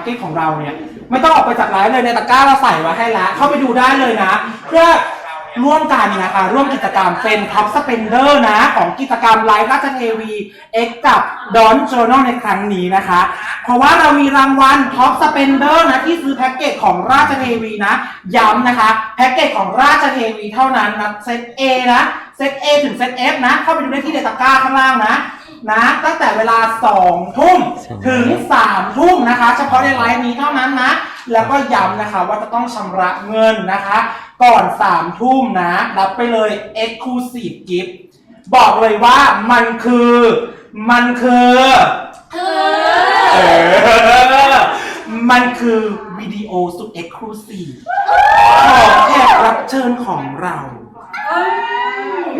ร์เก็ตของเราเนี่ย ไม่ต้องออกไปจากไลฟ์เลยในตะกร้าเราใส่ไว้ให้แล้วเข้าไปดูได้เลยนะ เพื่อร่วมกันนะคะร่วมกิจกรรมเป็นท็อปสเปนเดอร์นะ ของกิจกรรมไลฟ์ราชเทวี X กับดอนโจนในครั้งนี้นะคะ เพราะว่าเรามีรางวัลท็อปสเปนเดอร์นะ ที่ซื้อแพ็กเกจของราชเทวีนะ ย้ำนะคะ แพ็กเกจของราชเทวีเท่านั้นนะเซต A นะเซต A ถึงเซต F นะ เข้าไปดูได้ที่ในตะกร้าข้างล่างนะ นะตั้งแต่เวลา2ทุ่มถึง3ทุ่มนะคะ เฉพาะในไลฟ์นี้เท่านั้นนะ แล้วก็ย้ำนะคะว่าจะต้องชำระเงินนะคะ ก่อน3ทุ่มนะ รับไปเลย Exclusive Gift บอกเลยว่ามันคือมันคือเออมันคือวิดีโอสุด Exclusive ของแขกรับเชิญของเรา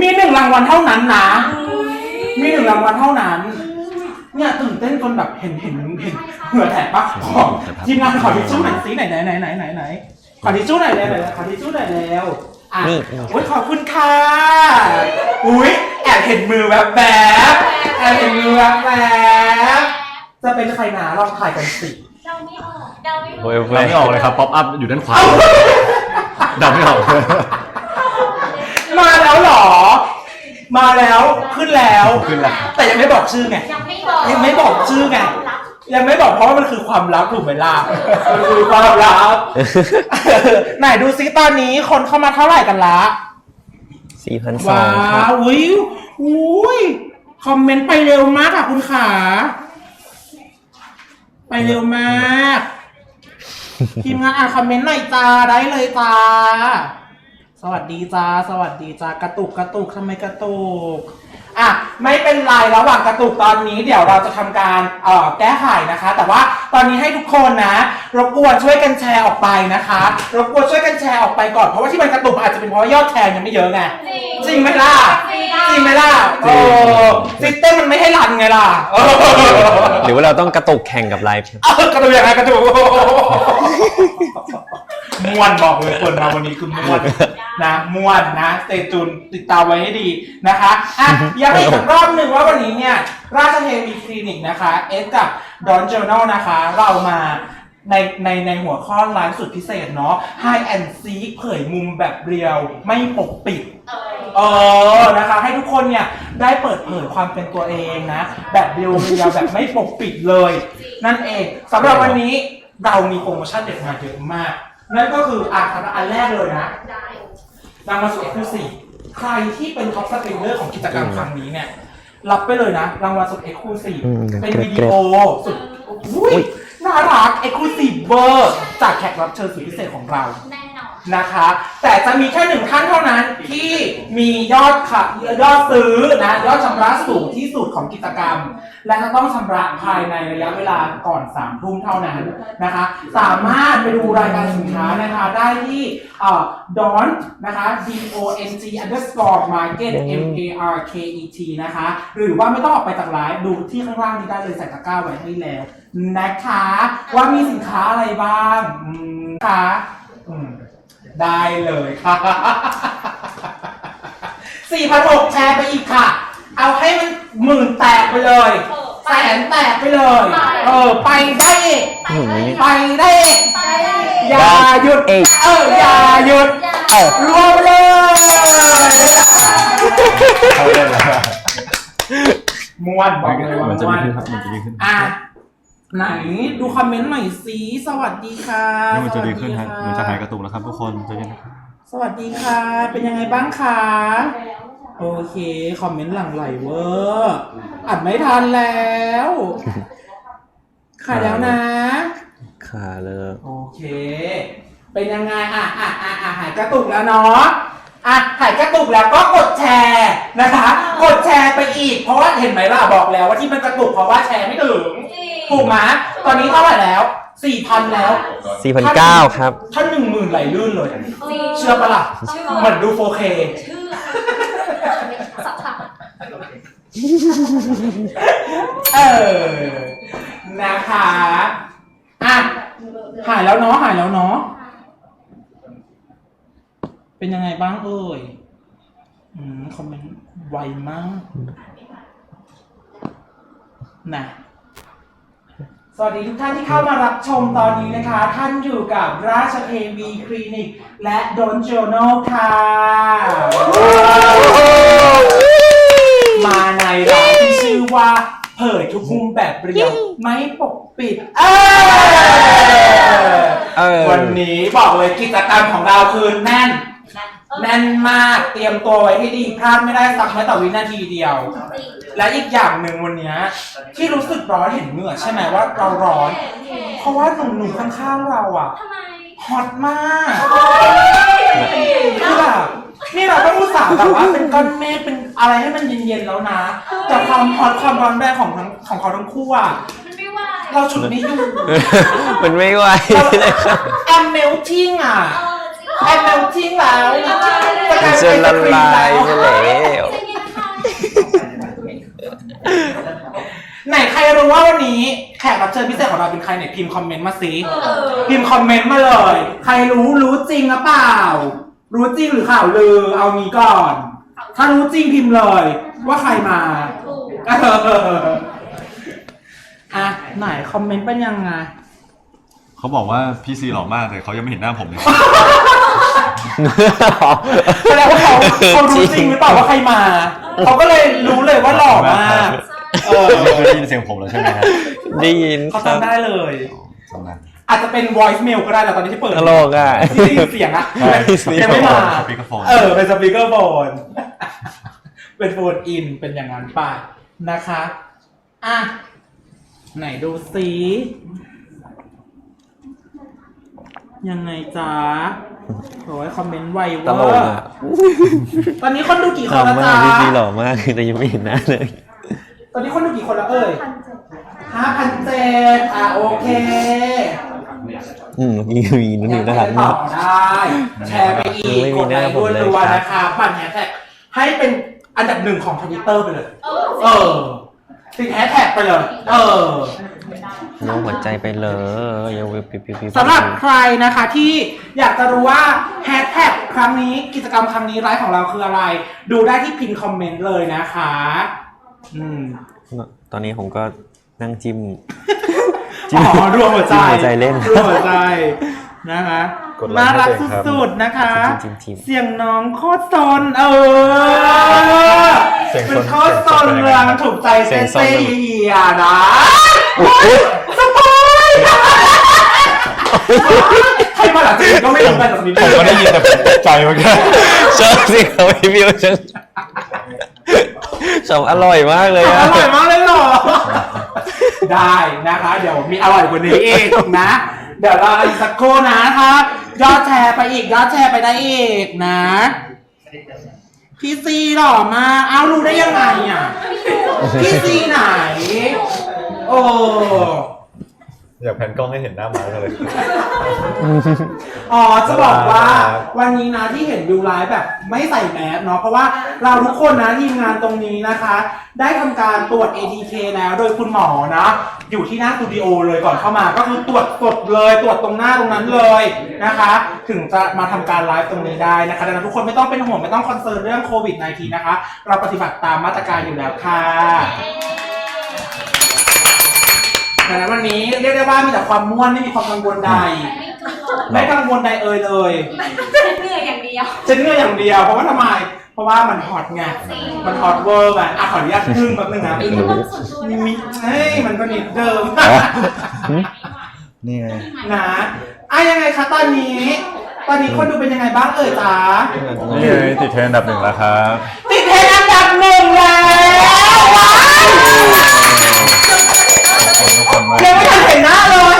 มีหนึ่งรางวัลเท่านั้นนะ มีหนึ่งรางวัลเท่านั้น เนี่ยตื่นเต้นจนแบบเห็นเห็นเห็นเหงื่อแตกปะขอทีมงานขอทิชชู่หน่อยสิไหนไหนไหนไหนไหนไหนขอทิชชู่หน่อยเลยไหนขอทิชชู่หน่อยแล้วอะนี่ โอ้ยขอบคุณค่ะอุ้ยแอบเห็นมือแบบแบบแอบเห็นมือแบบแบบจะเป็นใครหนาลองถ่ายกันสิ เดาไม่ออกเดาไม่ออก โอ้ยเราไม่ออกเลยครับ ป๊อปอัพอยู่ด้านขวาเดาไม่ออก มาแล้วเหรอ มาแล้วขึ้นแล้ว ขึ้นแล้ว แต่ยังไม่บอกชื่อไง ยังไม่บอกยังไม่บอกชื่อไง ยังไม่บอกเพราะว่ามันคือความลับถูกไหมล่ะมันคือความลับ ไหนดูซิตอนนี้คนเข้ามาเท่าไหร่กันละ สี่พันสอว้างครับวอุ้ยอุ้ย คอมเมนต์ไปเร็วมากค่ะคุณขา ไปเร็วมาก ทีมงานอ่านคอมเมนต์หน่อยจ้าได้เลยจ้า สวัสดีจ้า สวัสดีจ้ากระตุกกระตุกทำไมกระตุกอะไม่เป็นไรระหว่างกระตุกตอนนี้ เดี๋ยวเราจะทำการเอ่อแก้ไขนะคะ แต่ว่าตอนนี้ให้ทุกคนนะรบกวนช่วยกันแชร์ออกไปนะคะรบกวนช่วยกันแชร์ออกไปก่อนเพราะว่าที่มันกระตุกอาจจะเป็นเพราะว่ายอดแชร์ยังไม่เยอะไงจริงไหมล่ะจริงไหมล่ะโอ้ซิสเต็มมันไม่ให้รันไงล่ะเออหรือว่าเราต้องกระตุกแข่งกับไลฟ์ครับเออกระตุกยังไงกระตุก ม่วนบอกเลยคนมาวันนี้คือม่วนนะม่วนนะสเตจูนติดตามไว้ให้ดีนะคะอะย้ำอีกสักรอบหนึ่งว่าวันนี้เนี่ย ราชเทวีคลินิกนะคะเอสกับดอนเจอร์นลนะคะ เรามาในในในหัวข้อไลฟ์สุดพิเศษเนาะ High and Seek เผยมุมแบบเรียว ไม่ปกปิด เออนะคะ ให้ทุกคนเนี่ย ได้เปิดเผยความเป็นตัวเองนะ แบบเรียวๆแบบไม่ปกปิดเลย นั่นเองสำหรับวันนี้เรามีโปรโมชั่นเด็ดมาเยอะมาก นั่นก็คืออะสำหรับอันแรกเลยนะรางวัลสุดเอ็กซ์คลูซีฟใครที่เป็นท็อปสเปนเดอร์ของกิจกรรมครั้งนี้เนี่ย รับไปเลยนะ รางวัลสุดเอ็กซ์คลูซีฟอืมเป็นวิดีโอสุดอุ้ยน่ารักเอ็กซ์คลูซีฟเวอร์ จากแขกรับเชิญสุดพิเศษของเราแนะคะ แต่จะมีแค่หนึ่งท่านเท่านั้นที่มียอดค่ะยอดซื้อนะยอดชำระสูงที่สุดของกิจกรรม และจะต้องชำระภายในระยะเวลาก่อน3ามทุ่มเท่านั้นนะคะ สามารถไปดูรายการสินค้านะคะได้ที่เอ่อ don นะคะ d o n g underscore market m a r k e t นะคะ หรือว่าไม่ต้องออกไปจากไลฟ์ดูที่ข้างล่างนี้ได้เลยใส่ตะกร้าไว้ให้แล้วนะคะ ว่ามีสินค้าอะไรบ้างค่ะอืม ได้เลยค่ะ สี่พันหกแชร์ไปอีกค่ะ เอาให้มันหมื่นแตกไปเลยแสนแตกไปเลยเออ ไปได้อีกอืมไปได้อีกไปอย่าหยุด เอ้ยเออ อย่าหยุด เอ้า รวมเลย เข้าเล่นแล้ว ม้วนบอกเลยว่ามันจะม้วดีนขึ้นครับมันจะดีขึ้น อะ ไหนดูคอมเมนต์หน่อยสิสวัสดีค่ะนี่มันจะดีขึ้นสควัรับสมันจะหายกระตุกแล้วครับทุกคนใจเย็นนะครับสวัสดีค่ะ เป็นยังไงบ้างคะโอเค คอมเมนต์หลั่งไหลเวอร์อัดไม่ทันแล้วขายแล้วนะ ขาเลย โอเค เป็นยังไงอะอะอะอะหายกระตุกแล้วเนาะอะหายกระตุกแล้วก็กดแชร์นะคะ กดแชร์ไปอีก เพราะว่าเห็นไหมล่ะบอกแล้วว่าที่มันกระตุกเพราะว่าแชร์ไม่ถึง ถูกไหมตอนนี้เท่าไหร่แล้วสี่พันแล้วสี่พันเก้าครับถ้าหนึ่งหมื่นไหลลื่นเลยจริงเชื่อปะล่ะเชื่อเหมือนดู 4K เชื่อสับสับเออ นะคะอะหายแล้วเนาะหายแล้วเนาะเป็นยังไงบ้างเอ่ยอืมคอมเมนต์ไวมากนะ สสวัสดีทุกท่านที่เข้ามารับชมตอนนี้นะคะ ท่านอยู่กับราชเทวีคลินิก และโดนโจโนค่ะ มาในร้านที่ชื่อว่า เผยทุกมุมแบบเรียวไม่ปกปิดเออเออวันนี้บอกเลยกิจกรรมของเราคือแน่น แน่นมากเตรียมตัวไว้ให้ดีพลาดไม่ได้สักแม้แต่วินาทีเดียว และอีกอย่างหนึ่งวันเนี้ยที่รู้สึกร้อนเห็นเหงื่อใช่ไหมว่าเราร้อน เพราะว่าหนุ่มๆข้างๆเราอะทำไมฮอตมากคือแบบนี่เราต้องอุตส่าห์แบบว่าเป็นก้อนเมฆเป็นอะไรให้มันเย็นๆแล้วนะแต่ความฮอตความร้อนแรงของทั้งของเขาทั้งคู่อะมันไม่ไหวเราฉุดไม่อยู่มันไม่ไหวเลยครับแอมเมลทิ้งอะ เอ อจริงแอมเมลทิ้งแล้วมันจะละลายไปแล้วใจเย็นค่ะไหนใครรู้ว่าวันนี้แขกรับเชิญพิเศษของเราเป็นใครเนี่ยพิมพ์คอมเมนต์มาสิเออพิมพ์คอมเมนต์มาเลย ใครรู้รู้จริงหรือเปล่า รู้จริงหรือข่าวลือเอางี้ก่อน ถ้ารู้จริงพิมพ์เลย ว่าใครมาถูกเอออะไหนคอมเมนต์เป็นยังไง เขาบอกว่าพี่ซีหล่อมากแต่เขายังไม่เห็นหน้าผมเลย แสดงว่าเขาเขารู้จริงหรือเปล่าว่าใครมา เขาก็เลยรู้เลยว่าหล่อมากเออไม่เคยได้ยินเสียงผมแล้วใช่ไหมครับได้ยินเขาครับ จำได้เลยจำได้อาจจะเป็น voice mail ก็ได้แต่ตอนนี้ที่เปิดตลกอะ ที่ได้ยินเสียงอะใช่ยังไม่มา สปีกเกอร์โฟนเออ เป็นสปีกเกอร์โฟน เป็นโฟนอิน เป็นอย่างนั้นไปนะคะ อะ ไหนดูสิ ยังไงจ๊ะโอ้ยคอมเมนต์ไวเวตอลกร์อะตอนนี้คนดูกี่หคล่อนแล้วมาจ๊ะกพี่ซีหล่อมากแต่ยังไม่เห็นหน้าเลย ตอนนี้คนดูกี่คนแล้วเอ่ยห้าพันเจ็ดอะโอเคอืมนี่มีนุ่นอยู่น่ารักต่มาอกได้ แชร์ไปอีกไม่มีกดหไลน้าค์ผมด้วยเลยรัวครับ นะคะปั่นแฮชแท็กให้เป็นอันดับหนึ่งของทวิตเตอร์ไปเลย เออเออ ติดแฮชแท็กไปเลย เออ น้องหัวใจไปเลยเยาวิวปิวปิวปิวสำหรับใครนะคะที่อยากจะรู้ว่าแฮชแท็กครั้งนี้กิจกรรมครั้งนี้ไลฟ์ของเราคืออะไร ดูได้ที่พินคอมเมนต์เลยนะคะ อืมตอนนี้ผมก็นั่งจิ้มอ๋อรวมหัวใจ จิ้มหัวใจเล่น รวมหัวใจ นะคะกดไลค์น่ารักให้ตัวเองครับสุดๆนะคะ จิ้มจิ้มจิ้ม เสียงน้องโคตรซนเออเสียงซนเป็นโคตรซนเสียงซนเรืองถูกใจเสีเต้ยงซนเต้เอียนะอุ๊ยสปอยใครมาหลังจากนี้ก็ไม่รู้กันแบบนี้ผมก็ได้ยินแต่ผมตกใจเหมือนกันชอบสิเขารีวิวฉันชอบอร่อยมากเลยออะ ร่อยมากเลยเหรอ ได้นะคะ เดี๋ยวมีอร่อยกว่านี้อีกนะ เดี๋ยวรออีกสักครู่นะครับยอดแชร์ไปอีกยอดแชร์ไปได้อีกนะ พี่ซีหล่อมากเอ้ารู้ได้ยังไงอะ พี่ซีไหน โอ้ อยากแพนกล้องให้เห็นหน้ามาเลย อ๋อจะบอกว่าครับวันนี้นะที่เห็นดูไลฟ์แบบไม่ใส่แมสเนาะเพราะว่าเราทุกคนนะทีมงานตรงนี้นะคะ ได้ทำการตรวจ ATK แล้วโดยคุณหมอนะ อยู่ที่หน้าสตูดิโอเลยก่อนเข้ามาก็คือตรวจสดเลยตรวจตรงหน้าตรงนั้นเลยนะคะ ถึงจะมาทำการไลฟ์ตรงนี้ได้นะคะดังนั้นทุกคนไม่ต้องเป็นห่วงไม่ต้องคอนเซิร์นเรื่องโควิด -19 นะคะ เราปฏิบัติตามมาตรการอยู่แล้วค่ะ ดังนั้นวันนี้เรียกได้ว่ามีแต่ความม่วนไม่มีความกังวลใด ไม่กังวลไม่กังวลใดเอ่ยเลย เหนื่อยอย่างเดียว ฉันเหนื่อยอย่างเดียวเพราะว่าทำไม เพราะว่ามันฮอตไง มันฮอตเวอร์ไงอะขออนุญาตพึ่งแป๊บนึงนะมีเรื่องส่วนตัวมีด้วยมีเฮ้ยมันก็นิดเดิมนี่ไงนะอะยังไงคะตอนนี้ ตอนนี้คนดูเป็นยังไงบ้างเอ่ยจ๊ะนี่ไงติดเทรนด์อันดับหนึ่งแล้วครับติดเทรนด์อันดับหนึ่งแล้วว้าวขอบ คุณทุกคนมากยังไม่ทันเห็นหน้าเลย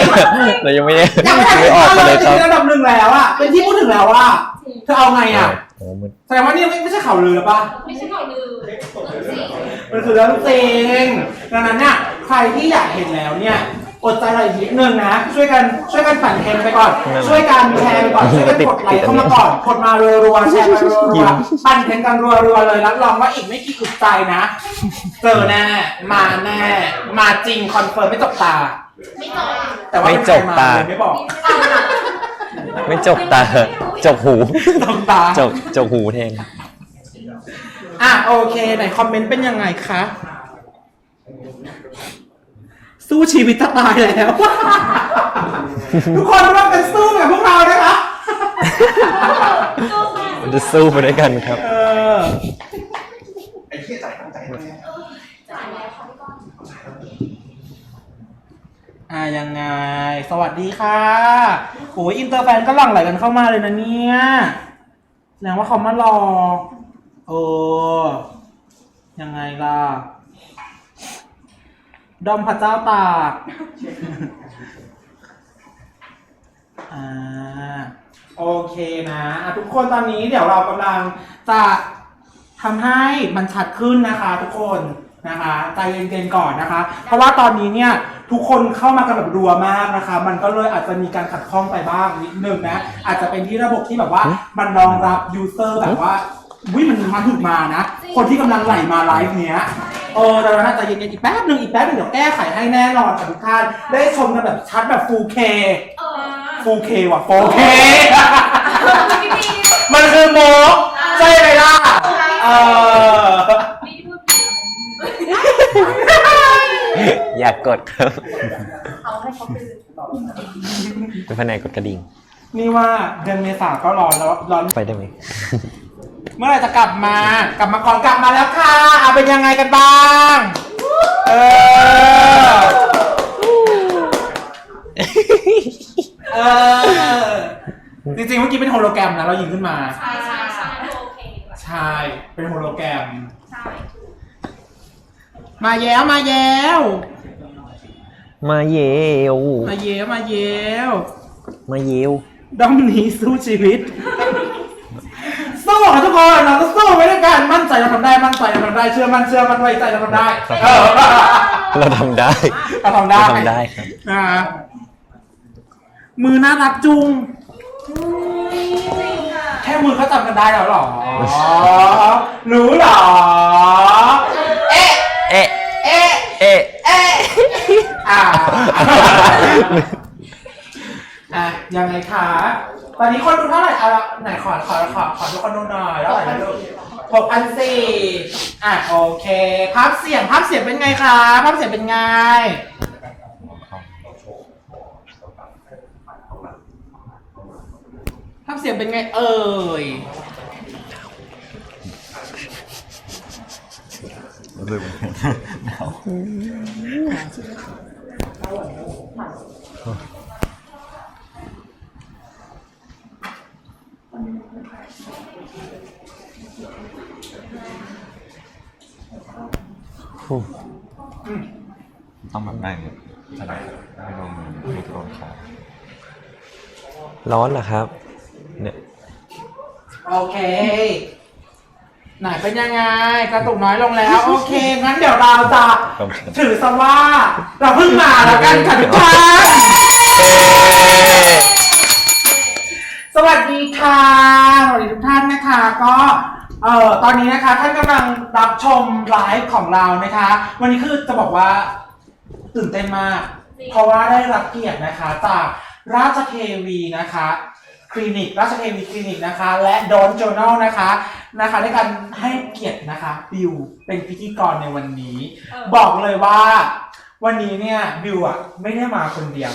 เรายังไม่ได้ยังไม่ทันไม่เห็นอหอกน้ามาเลเลยยติดครับเทรนด์อันดับหนึ่งแล้วอะเป็นที่พูดถึงแล้วอะเธอเอาไงอะโอ้มันแสดงว่านี่ไม่ไม่ใช่ข่าวลือหรือปะไม่ใช่ข่าวลือจริงมันคือเรื่องจริงดังนั้นเนี่ยใครที่อยากเห็นแล้วเนี่ย อดใจรออีกนิดนึงนะ ช่วยกันช่วยกันปั่นเทรนไปก่อน ช่วยกันแชร์ไปก่อน ช่วยกันกดไลค์เข้ามาก่อนกดมารัวๆแชร์ไปรัวๆปั่นเทรนกันรัวๆเลยรับรองว่าอีกไม่กี่อึดใจนะ เจอแน่มาแน่มาจริงคอนเฟิร์มไม่จบตา ไม่จบแต่ว่าเป็นใครมาเลยไม่บอกไม่จกตาจกหูจบตาจกจกหูแทนอะโอเคไหนคอมเมนต์เป็นยังไงคะ สู้ชีวิตจะตายแล้ว ทุกคนร่วมกันสู้กับพวกเรานะคะสู้ค่ะมันจะสู้ไปด้วยกันครับ เออไอ้เหี้ยจ่ายตั้งใจเลยจ่ายแล้วค่ะพี่ก้อนอ่ายังไง สวัสดีค่ะโอ้ยอินเตอร์แฟนก็หลั่งไหลกันเข้ามาเลยนะเนี่ยแสดงว่าเขามารอ เออ ยังไงล่ะ ดอมพระเจ้าตากอ่าโอเคนะอะทุกคนตอนนี้เดี๋ยวเรากำลังจะทำให้มันชัดขึ้นนะคะทุกคนนะคะใจเย็นๆก่อนนะคะ เพราะว่าตอนนี้เนี่ยทุกคนเข้ามากันแบบรัวมากนะคะ มันก็เลยอาจจะมีการขัดข้องไปบ้างนิดนึงนะ อาจจะเป็นที่ระบบที่แบบว่ามันรองรับยูเซอร์แบบว่าวิมันมาถึงมานะ คนที่กำลังไหลมาไลฟ์เนี้ย เออดังนั้นอาจจะเย็นๆอีกแป๊บหนึ่งอีกแป๊บหนึ่งเดี๋ยวแก้ไขให้แน่นอนค่ะทุกท่านได้ชมกันแบบชัดแบบ 4K เออ 4K ว่ะ 4K พี่พีมันคือโมกใช่ไหมล่ะเออพี่พูดผิดอยากกดครับเอาให้เขาตื่นเป็นแผนกกดกระดิ่งนี่ว่าเดือนเมษาก็ร้อนแล้วร้อนไปได้ไหม เมื่อไหร่จะกลับมา กลับมาก่อนกลับมาแล้วค่ะเอาเป็นยังไงกันบ้าง เออ เออ จริงๆเมื่อกี้เป็นโฮโลแกรมนะเรายิงขึ้นมา ใช่ใช่ใช่โอเคดีกว่าใช่ เป็นโฮโลแกรม ใช่มาแย้วมาแย้ว มาเยวมาแย้วมาแย้วมาเยวด้อมนี้สู้ชีวิต สู้ค่ะทุกคน เราต้องสู้ไปด้วยกัน มั่นใจเราทำได้ มั่นใจเราทำได้ เชื่อมั่นเชื่อมั่นไว้ใจเราทำได้ เออเราทำได้เราทำได้เราทำได้ครับนะมือน่ารักจุงจริงค่ะแค่มือก็จำกันได้แล้วเหรอ รู้เหรอ เอ๊ะ เอ๊ะ เอ๊ะ เอ๊ะ เอ๊ะอ่าอะยังไงคะ ตอนนี้คนดูเท่าไหร่อะไหนขอขอขอขอทุกคนดูหน่อยเท่าไหนะลูกหกพันสี่อะโอเค ภาพเสียงภาพเสียงเป็นไงคะภาพเสียงเป็นไง ภาพเสียงเป็นไงเอ่ย ลืมหนาว ต้องแบบนั่งจะได้ไม่โดนมือไม่โดนคอร้อนเหรอครับ เนี่ย โอเค ไหนเป็นยังไงกระตุกน้อยลงแล้ว โอเค งั้นเดี๋ยวเราจะถือซะว่า เราเพิ่งมาแล้วกันค่ะทุกท่าน สวัสดีค่ะสวัสดีทุกท่านนะคะ ก็เอ่อตอนนี้นะคะท่านกำลังรับชมไลฟ์ของเรานะคะ วันนี้คือจะบอกว่าตื่นเต้นมาก เพราะว่าได้รับเกียรตินะคะจากราชเทวีนะคะคลินิกราชเทวีคลินิกนะคะ และดอนจ o น r นะคะนะคะในการให้เกียรตินะคะบิวเป็นพิธีกรในวันนี้ บอกเลยว่า วันนี้เนี่ยบิวอะไม่ได้มาคนเดียว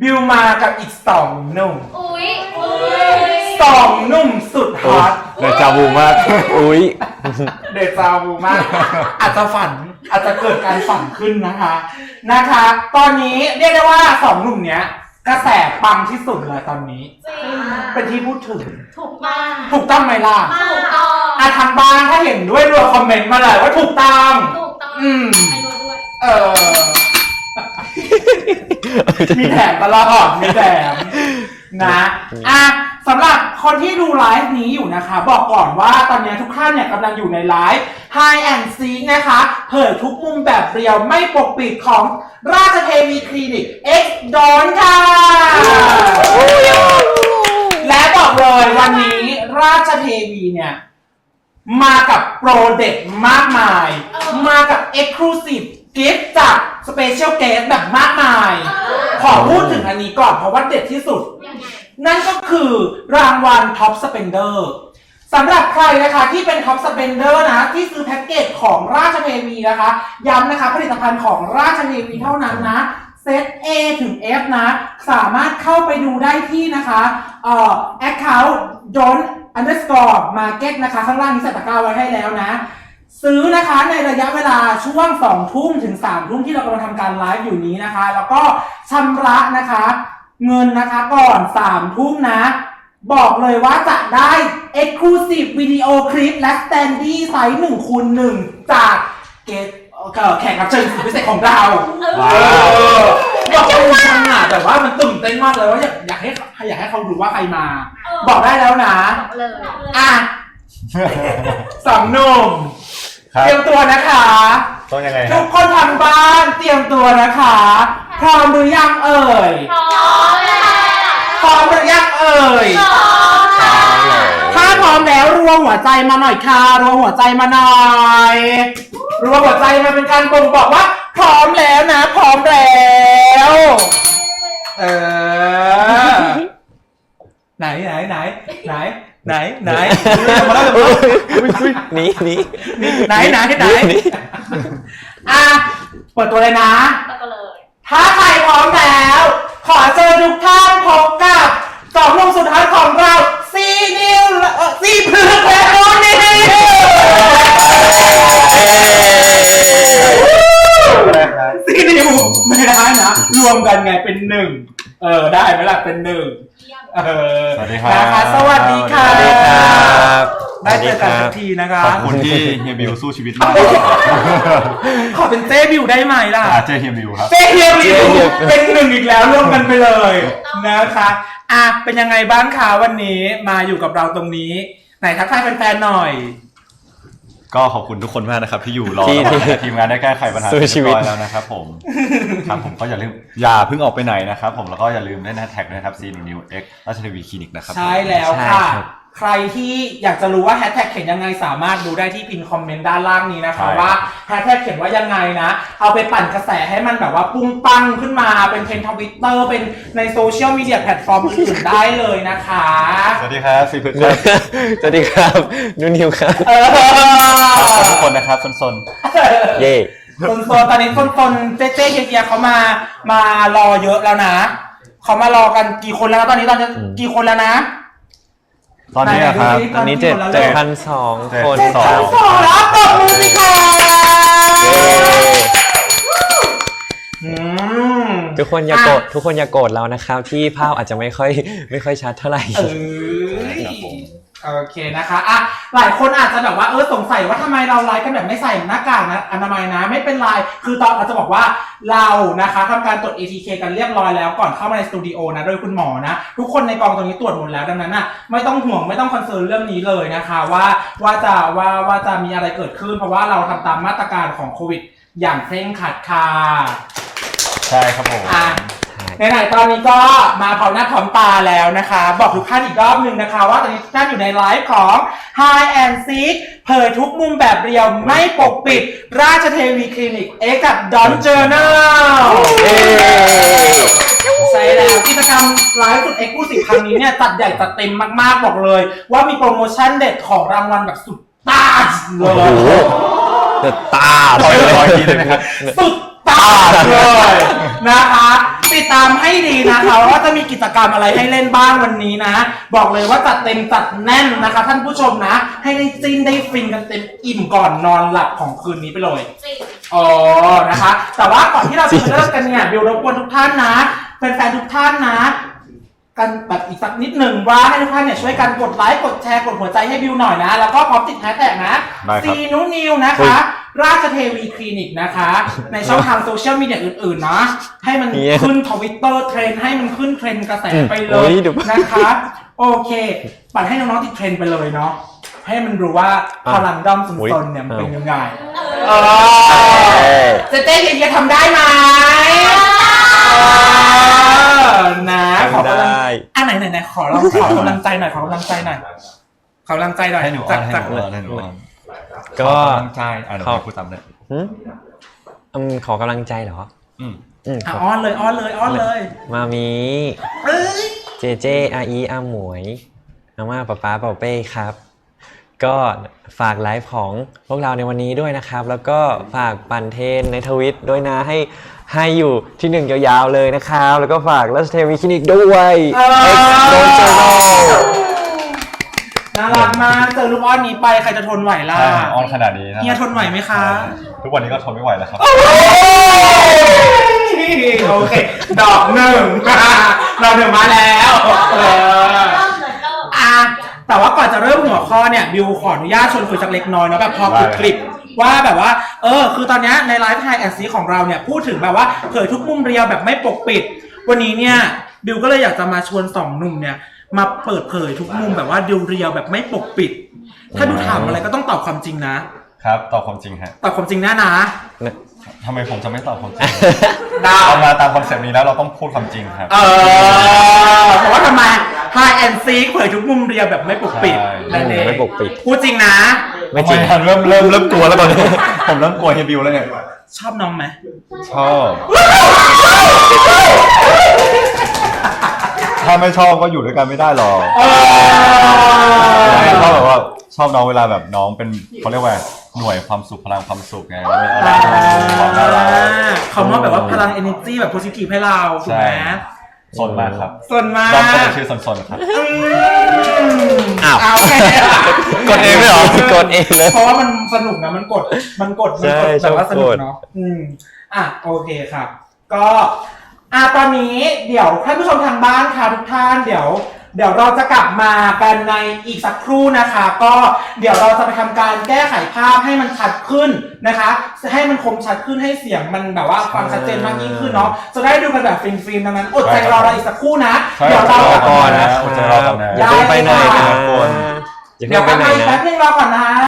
บิวมากับอีกสองหนุ่มอุ้ยอุ้ยสองหนุ่มสุดฮอตเดจาวูมาก อุ้ยเดจาวูมาก อาจจะฝันอาจจะเกิดการฝันขึ้นนะคะ นะคะ ตอนนี้เรียกได้ว่าสองหนุ่มเนี้ย กระแสปังที่สุดเลยตอนนี้ จริงเป็นที่พูดถึง ถูกมากถูกต้องไหมล่ะถูกต้องอาทางบ้านถ้าเห็นด้วยรัวคอมเมนต์มาเลยว่าถูกต้องถูกต้องอืมให้รู้ด้วย เออ มีแถมตลอดมีแถมนะอะสำหรับคนที่ดูไลฟ์นี้อยู่นะคะ บอกก่อนว่าตอนนี้ทุกท่านเนี่ยกำลังอยู่ในไลฟ์ High and Seek นะคะ เผยทุกมุมแบบเรียวไม่ปกปิดของราชเทวีคลินิก X ดอนค่ะ และบอกเลยวันนี้ราชเทวีเนี่ย มากับโปรเด็ดมากมายเออมากับ Exclusive Gift จาก Special Guest แบบมากมายเออขอพูดถึงอันนี้ก่อนเพราะว่าเด็ดที่สุดยังไงนั่นก็คือรางวัล Top Spender สสำหรับใครนะคะที่เป็นท็อปสเปนเดอร์นะ ที่ซื้อแพ็กเกจของราชเทวีนะคะ ย้ำนะคะผลิตภัณฑ์ของราชเทวีเท่านั้นนะเซต A ถึง F นะ สามารถเข้าไปดูได้ที่นะคะเอ่อ account don underscore market นะคะ ข้างล่างนี้ใส่ตะกร้าไว้ให้แล้วนะ ซื้อนะคะในระยะเวลาช่วง2ทุ่มถึง3ทุ่มที่เรากำลังทำการไลฟ์อยู่นี้นะคะ แล้วก็ชำระนะคะ เงินนะคะก่อน3ทุ่มนะ บอกเลยว่าจะได้ Exclusive วิดีโอคลิปและ Standy ไซส์1คูณ1จากเกตเอ่อแขกรับเชิญสุดพิเศษของเราว้าเอวอบอกเลยจังอะแต่ว่ามันตื่นเต้นมากเลยว่าอยากอยากให้อยากให้เขาดูว่าใครมา บอกได้แล้วนะเลย อะ สองหนุ่มครับ เตรียมตัวนะคะ ต้องยังไงคทุรับ กคนทางบ้านเตรียมตัวนะคะ พร้อมหรือยังเอ่ยพร้อมแล้วพร้อมหรือยังเอ่ยพร้อมแล้วถ้าพร้อมแล้วรวมหัวใจมาหน่อยค่ะรวมหัวใจมาหน่อยรวมหัวใจมาเป็นการบ่งบอกว่า พร้อมแล้วนะ พร้อมแล้วเออไหนไหนไหนไหน ไหนไหนมาแล้วมาแล้วหนีหนีไหนไหนไหนหนีอะเปิดตัวเลยนะแล้วก็เลยถ้าใครพร้อมแล้ว ขอเชิญทุกท่านพบกับสองหนุ่มสุดท้ายของเราซีนิวและเอ่อซีพึกและโนนิวซีนิวไม่ได้นะ รวมกันไงเป็นหนึ่ง เออได้ไหมล่ะเป็นหนึ่งเออสวัสดีครับนะคะสวัสดีค่ะ สวัสดีครับได้เจอกันสวัสดีครัสับกทีนะคะขอบคุณที่เฮียบิวสู้ชีวิตมากขอเป็นเจ๊บิวได้ไหมล่ะอาเจเฮียบิวครับเจ๊เฮียบิวเจ๊เฮียเป็นหนึ่งอีกแล้วร่วมกันไปเลยนะคะอะเป็นยังไงบ้างคะวันนี้มาอยู่กับเราตรงนี้ไหนทักทายแฟนๆหน่อย ก็ขอบคุณทุกคนมากนะครับ ที่อยู่รอที่เราที่ทีมงานได้แก้ไขปัญหาสู้ชีวิต เรียบร้อยแล้วนะครับผมครับผมก็อย่าลืมอย่าเพิ่งออกไปไหนนะครับผมแล้วก็อย่าลืมเล่นแฮชแท็กด้วยนะครับซีนิวเอ็กราชเทวีคลินิกนะครับ ใช่แล้วใช่ค่ะครับ ใครที่อยากจะรู้ว่าแฮชแท็กเขียนยังไงสามารถดูได้ที่พินคอมเมนต์ด้านล่างนี้นะคะว่าแฮชแท็กเขียนว่ายังไงนะ เอาไปปั่นกระแสให้มันแบบว่าปุ้งปังขึ้นมาเป็นเทรนทวิตเตอร์เป็นในโซเชียลมีเดียแพลตฟอร์มอื่นๆได้เลยนะคะ สวัสดีครับซีพึกครับสวัสดีครับนุ่นนิวครับ เออขอบคุณทุกคนนะครับซนเย่โซนโซนตอนนี้โซนโซนเจ๊เจ๊เฮียๆเขามามารอเยอะแล้วนะเขามารอกันกี่คนแล้วนะตอนนี้ตอนนี้กี่คนแล้วนะๆ ตอนนี้อะครับไหนๆดูสิตอนนี้เจ็ดเจ็ดพันสองคนเจ็ดคพัรับนสองแล้วตบมือสิค่ะเย้อืมทุกคนอย่าโกรธทุกคนอย่าโกรธเรานะครับที่ภาพอาจจะไม่ค่อยไม่ค่อยชัดเท่าไหร่เออ โอเคนะคะอะหลายคนอาจจะแบบว่าเออสงสัยว่าทำไมเราไลฟ์กันแบบไม่ใส่หน้ากากนะอนามัยนะไม่เป็นไรคือตอนเราจะบอกว่าเรานะคะทำการตรวจ ATK กันเรียบร้อยแล้วก่อนเข้ามาในสตูดิโอนะโดยคุณหมอนะ ทุกคนในกองตรงนี้ตรวจหมดแล้วดังนั้นอะไม่ต้องห่วงไม่ต้องคอนเซิร์นเรื่องนี้เลยนะคะว่าว่าจะว่าว่าจะมีอะไรเกิดขึ้น เพราะว่าเราทำตามมาตรการของโควิด อย่างเคร่งครัดค่ะ ใช่ครับผม อะ ไหนๆตอนนี้ก็มาพร้อมหน้าพร้อมตาแล้วนะคะ บอกทุกท่านอีกรอบหนึ่งนะคะ ว่าตอนนี้ทุกท่านอยู่ในไลฟ์ของ High and Seek เผยทุกมุมแบบเรียวไม่ปกปิด ราชเทวีคลินิก เอกับดอนเจอร์นเย้ใช่แล้วกิจกรรมไลฟ์สุดเอ็กซ์คลูซีฟครั้งนี้เนี่ยจัดใหญ่จัดเต็มมากๆบอกเลย ว่ามีโปรโมชั่นเด็ดของรางวัลแบบสุดตาดเลโอ้ยโหเดือดตาขออีกร้อยทีได้ไหมครับสุดตาดเลยนะคะ ติดตามให้ดีนะคะว่าจะมีกิจกรรมอะไรให้เล่นบ้างวันนี้นะ บอกเลยว่าจัดเต็มจัดแน่นนะคะ ท่านผู้ชมนะ ให้ได้จิ้นได้ฟินกันเต็มอิ่มก่อนนอนหลับของคืนนี้ไปเลย จริง อ๋อ นะคะ แต่ว่าก่อนที่เราจะเริ่มกันเนี่ยบิวรบกวนทุกท่านนะ แฟนๆทุกท่านนะ กันแบบอีกสักนิดหนึ่งว่าให้ทุกท่านเนี่ยช่วยกันกดไลค์กดแชร์กดหัวใจให้บิวหน่อยนะ แล้วก็พร้อมติดแฮชแท็กนะได้ครับ ซีนูนิวนะคะ ราชเทวีคลินิกนะคะ ในช่องทางโซเชียลมีเดียอื่นๆนะให้มันเหี้ยขึ้นทวิตเตอร์เทรนให้มันขึ้นเทรนกระแสไปเลโอ้ยยเดี๋ยว นะคะ โอเค ปั่นให้น้องๆติดเทรนไปเลยเนาะ ให้มันรู้ว่าพลังด้อมสุนอุ๊ยทนเนี่ยมันเป็นยังไงเอเอออเจเต้เฮียทำได้ไหมเออนะขอกำลังได้อะไหนไหนไหนขอลองขอกำลังใจหน่อยขอกำลังใจหน่อยขอกำลังใจหน่อยให้หนูอ่จาอกนให้จากหนูอ่อนให้หนูอ่อนก็ขอกำลังใจอะหนูขอพูดตามเนี่ยหืมอืมขอกำลังใจเหรออืมอืมอะขออ้อนเลยอ้อนเลยอ้อนเลย มามีเอ้ยเจเจอาอีอาหมวยอาม่าป๊าป๊าเป่าเป้ครับ ก็ฝากไลฟ์ของพวกเราในวันนี้ด้วยนะครับ แล้วก็ฝากปั่นเทรนในทวิตด้วยนะให้ให้อยู่ที่หนึ่งยาวๆเลยนะครับ แล้วก็ฝากรัชเทวีคลินิกด้วยเออเอ็กโดนเจอโรน่ารักมากเจอลูกอ้อนนี้ไปใครจะทนไหวล่ะใช่ออนขนาดนี้นะเฮียทนไหวไหมคะ ทุกวันนี้ก็ทนไม่ไหวแล้วครับ โอเค ดอกหนึ่งเราเดินมาแล้วเอออะ แต่ว่าก่อนจะเริ่มหัวข้อเนี่ยบิวขออนุญาตชวนคุยสักเล็กน้อยเนาะแบบพอกรุบกริบว่าแบบว่า เออ คือตอนเนี้ยในไลฟ์ไฮแอนซีของเราเนี่ย พูดถึงแบบว่าเผยทุกมุมเรียวแบบไม่ปกปิด วันนี้เนี่ย บิวก็เลยอยากจะมาชวนสองหนุ่มเนี่ย มาเปิดเผยทุกมุมแบบว่าเรียวๆแบบไม่ปกปิด ถ้าบิวถามอะไรก็ต้องตอบความจริงนะ ครับตอบความจริงฮะตอบความจริงแน่นะทำไมผมจะไม่ตอบความจริงได้เอามาตามคอนเซปต์นี้แล้วเราต้องพูดความจริงครับ เออเพราะว่าทำไม High and Seek เผยทุกมุมเรียวแบบไม่ปกปิดใช่ นั่นเองไม่ปกปิด พูดจริงนะ ไม่จริง ทำเริ่มเริ่มเริ่มกลัวแล้วตอนนี้ ผมเริ่มกลัวเฮียบิวแล้วเนี่ยชอบน้องไหมชอบถ้าไม่ชอบก็อยู่ด้วยกันไม่ได้หรอกเออชอบแบบว่าชอบน้องเวลาแบบน้องเป็นเขาเรียกว่าหน่วยความสุขพลังความสุขไงมันมีอะไรความน่ารัก เขามอบแบบว่าพลัง energy แบบ positive ให้เราถูกไหมใช่ สนมากครับส่วนมากดอมก็จะชื่อสนๆครับอืมอ้าวเโอเคกดเองเลยเหรอกดเองเลย เพราะว่ามันสนุกนะมันกด มันกดมันกดใช่แต่ว่าชสอบกดนุกเนาะอืมอะโอเคครับ ก็อะตอนนี้เดี๋ยวท่านผู้ชมทางบ้านค่ะทุกท่านเดี๋ยว เดี๋ยวเราจะกลับมากันในอีกสักครู่นะคะ ก็เดี๋ยวเราจะไปทำการแก้ไขภาพให้มันชัดขึ้นนะคะ ให้มันคมชัดขึ้นให้เสียงมันแบบว่าฟังชัดเจนมากยิ่งขึ้นเนาะจะได้ดูกันแบบฟิล์มๆดังนั้นอดใจรอเราอีกสักครู่นะใช่เดี๋ยวเรากลับก่มาอนนะอดใจรอก่อนนะอย่าเพิ่งไปไหนนะได้ค่ะอย่าเดี๋เพิ่ยวงไปแป๊บไหนนึงนะแป๊บนึงรอก่อนนะ